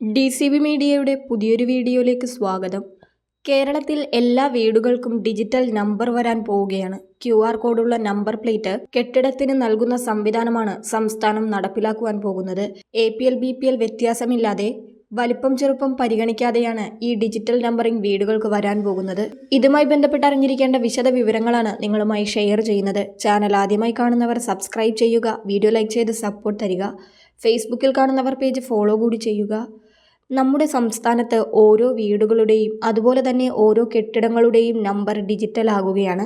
D C B മീഡിയയുടെ പുതിയൊരു വീഡിയോയിലേക്ക് സ്വാഗതം. കേരളത്തിൽ എല്ലാ വീടുകൾക്കും ഡിജിറ്റൽ നമ്പർ വരാൻ പോവുകയാണ്. ക്യു ആർ കോഡുള്ള നമ്പർ പ്ലേറ്റ് കെട്ടിടത്തിന് നൽകുന്ന സംവിധാനമാണ് സംസ്ഥാനം നടപ്പിലാക്കുവാൻ പോകുന്നത്. A P L B P L വ്യത്യാസമില്ലാതെ വലിപ്പം ചെറുപ്പം പരിഗണിക്കാതെയാണ് ഈ ഡിജിറ്റൽ നമ്പറിംഗ് വീടുകൾക്ക് വരാൻ പോകുന്നത്. ഇതുമായി ബന്ധപ്പെട്ട് അറിഞ്ഞിരിക്കേണ്ട വിശദ വിവരങ്ങളാണ് നിങ്ങളുമായി ഷെയർ ചെയ്യുന്നത്. ചാനൽ ആദ്യമായി കാണുന്നവർ സബ്സ്ക്രൈബ് ചെയ്യുക വീഡിയോ ലൈക്ക് ചെയ്ത് സപ്പോർട്ട് തരിക. ഫേസ്ബുക്കിൽ കാണുന്നവർ പേജ് ഫോളോ കൂടി ചെയ്യുക. നമ്മുടെ സംസ്ഥാനത്ത് ഓരോ വീടുകളുടെയും അതുപോലെ തന്നെ ഓരോ കെട്ടിടങ്ങളുടെയും നമ്പർ ഡിജിറ്റൽ ആകുകയാണ്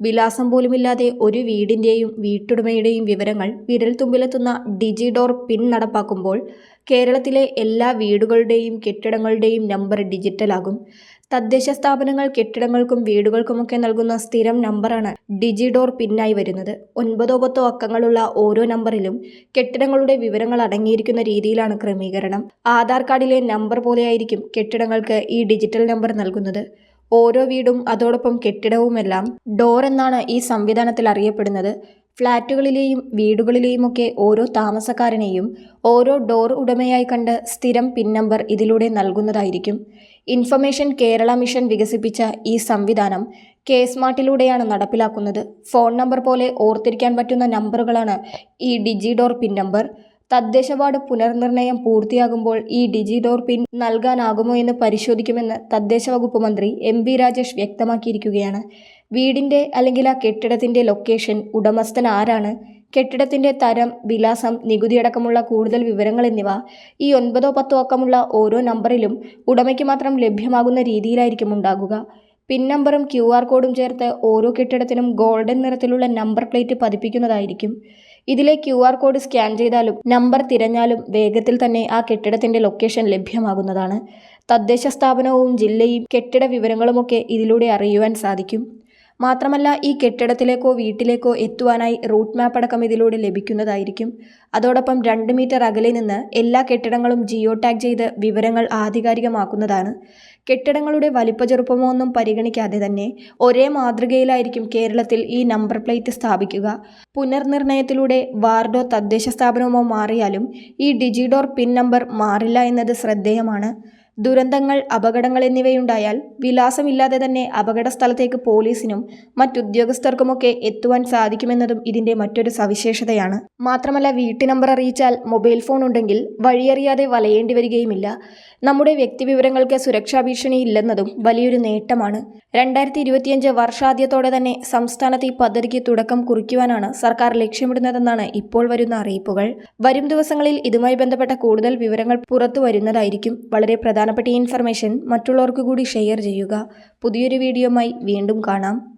വിലാസം പോലുമില്ലാതെ ഒരു വീടിന്റെയും വീട്ടുടമയുടെയും വിവരങ്ങൾ വിരൽത്തുമ്പിലെത്തുന്ന ഡിജിഡോർ പിൻ നടപ്പാക്കുമ്പോൾ കേരളത്തിലെ എല്ലാ വീടുകളുടെയും കെട്ടിടങ്ങളുടെയും നമ്പർ ഡിജിറ്റലാകും. തദ്ദേശ സ്ഥാപനങ്ങൾ കെട്ടിടങ്ങൾക്കും വീടുകൾക്കുമൊക്കെ നൽകുന്ന സ്ഥിരം നമ്പറാണ് ഡിജിഡോർ പിന്നായി വരുന്നത്. ഒൻപതോ പത്തോ അക്കങ്ങളുള്ള ഓരോ നമ്പറിലും കെട്ടിടങ്ങളുടെ വിവരങ്ങൾ അടങ്ങിയിരിക്കുന്ന രീതിയിലാണ് ക്രമീകരണം. ആധാർ കാർഡിലെ നമ്പർ പോലെയായിരിക്കും കെട്ടിടങ്ങൾക്ക് ഈ ഡിജിറ്റൽ നമ്പർ നൽകുന്നത്. ഓരോ വീടും അതോടൊപ്പം കെട്ടിടവുമെല്ലാം ഡോർ എന്നാണ് ഈ സംവിധാനത്തിൽ അറിയപ്പെടുന്നത്. ഫ്ളാറ്റുകളിലെയും വീടുകളിലെയുമൊക്കെ ഓരോ താമസക്കാരനെയും ഓരോ ഡോർ ഉടമയായി കണ്ട് സ്ഥിരം പിൻ നമ്പർ ഇതിലൂടെ നൽകുന്നതായിരിക്കും. ഇൻഫർമേഷൻ കേരള മിഷൻ വികസിപ്പിച്ച ഈ സംവിധാനം കെ സ്മാർട്ടിലൂടെയാണ് നടപ്പിലാക്കുന്നത്. ഫോൺ നമ്പർ പോലെ ഓർത്തിരിക്കാൻ പറ്റുന്ന നമ്പറുകളാണ് ഈ ഡിജി ഡോർ പിൻ നമ്പർ. തദ്ദേശ വാർഡ് പുനർനിർണയം പൂർത്തിയാകുമ്പോൾ ഈ ഡിജിഡോർ പിൻ നൽകാനാകുമോ എന്ന് പരിശോധിക്കുമെന്ന് തദ്ദേശ വകുപ്പ് മന്ത്രി എം വി രാജേഷ് വ്യക്തമാക്കിയിരിക്കുകയാണ്. വീടിന്റെ അല്ലെങ്കിൽ ആ കെട്ടിടത്തിന്റെ ലൊക്കേഷൻ ഉടമസ്ഥൻ ആരാണ് കെട്ടിടത്തിന്റെ തരം വിലാസം നികുതി അടക്കമുള്ള കൂടുതൽ വിവരങ്ങൾ എന്നിവ ഈ ഒൻപതോ പത്തോ അക്കമുള്ള ഓരോ നമ്പറിലും ഉടമയ്ക്ക് മാത്രം ലഭ്യമാകുന്ന രീതിയിലായിരിക്കും ഉണ്ടാകുക. പിൻ നമ്പറും ക്യു ആർ കോഡും ചേർത്ത് ഓരോ കെട്ടിടത്തിനും ഗോൾഡൻ നിറത്തിലുള്ള നമ്പർ പ്ലേറ്റ് പതിപ്പിക്കുന്നതായിരിക്കും. ഇതിലെ ക്യു ആർ കോഡ് സ്കാൻ ചെയ്താലും നമ്പർ തിരഞ്ഞാലും വേഗത്തിൽ തന്നെ ആ കെട്ടിടത്തിന്റെ ലൊക്കേഷൻ ലഭ്യമാകുന്നതാണ്. തദ്ദേശ സ്ഥാപനവും ജില്ലയും കെട്ടിട വിവരങ്ങളുമൊക്കെ ഇതിലൂടെ അറിയുവാൻ സാധിക്കും. മാത്രമല്ല ഈ കെട്ടിടത്തിലേക്കോ വീട്ടിലേക്കോ എത്തുവാനായി റൂട്ട് മാപ്പ് അടക്കം ഇതിലൂടെ ലഭിക്കുന്നതായിരിക്കും. അതോടൊപ്പം രണ്ട് മീറ്റർ അകലെ നിന്ന് എല്ലാ കെട്ടിടങ്ങളും ജിയോ ടാഗ് ചെയ്ത് വിവരങ്ങൾ ആധികാരികമാക്കുന്നതാണ്. കെട്ടിടങ്ങളുടെ വലിപ്പചെറുപ്പമോ ഒന്നും പരിഗണിക്കാതെ തന്നെ ഒരേ മാതൃകയിലായിരിക്കും കേരളത്തിൽ ഈ നമ്പർ പ്ലേറ്റ് സ്ഥാപിക്കുക. പുനർനിർണയത്തിലൂടെ വാർഡോ തദ്ദേശ സ്ഥാപനമോ മാറിയാലും ഈ ഡിജിഡോർ പിൻ നമ്പർ മാറില്ല എന്നത് ശ്രദ്ധേയമാണ്. ദുരന്തങ്ങൾ അപകടങ്ങൾ എന്നിവയുണ്ടായാൽ വിലാസമില്ലാതെ തന്നെ അപകട സ്ഥലത്തേക്ക് പോലീസിനും മറ്റുദ്യോഗസ്ഥർക്കുമൊക്കെ എത്തുവാൻ സാധിക്കുമെന്നതും ഇതിന്റെ മറ്റൊരു സവിശേഷതയാണ്. മാത്രമല്ല വീട്ടു നമ്പർ അറിയിച്ചാൽ മൊബൈൽ ഫോൺ ഉണ്ടെങ്കിൽ വഴിയറിയാതെ വലയേണ്ടി വരികയുമില്ല. നമ്മുടെ വ്യക്തിവിവരങ്ങൾക്ക് സുരക്ഷാ ഭീഷണി ഇല്ലെന്നതും വലിയൊരു നേട്ടമാണ്. രണ്ടായിരത്തി ഇരുപത്തിയഞ്ച് വർഷാദ്യത്തോടെ തന്നെ സംസ്ഥാനത്ത് ഈ പദ്ധതിക്ക് തുടക്കം കുറിക്കുവാനാണ് സർക്കാർ ലക്ഷ്യമിടുന്നതെന്നാണ് ഇപ്പോൾ വരുന്ന അറിയിപ്പുകൾ. വരും ദിവസങ്ങളിൽ ഇതുമായി ബന്ധപ്പെട്ട കൂടുതൽ വിവരങ്ങൾ പുറത്തു വരുന്നതായിരിക്കും വളരെ പ്രധാനപ്പെട്ട ഇൻഫർമേഷൻ മറ്റുള്ളവർക്ക് കൂടി ഷെയർ ചെയ്യുക. പുതിയൊരു വീഡിയോയുമായി വീണ്ടും കാണാം.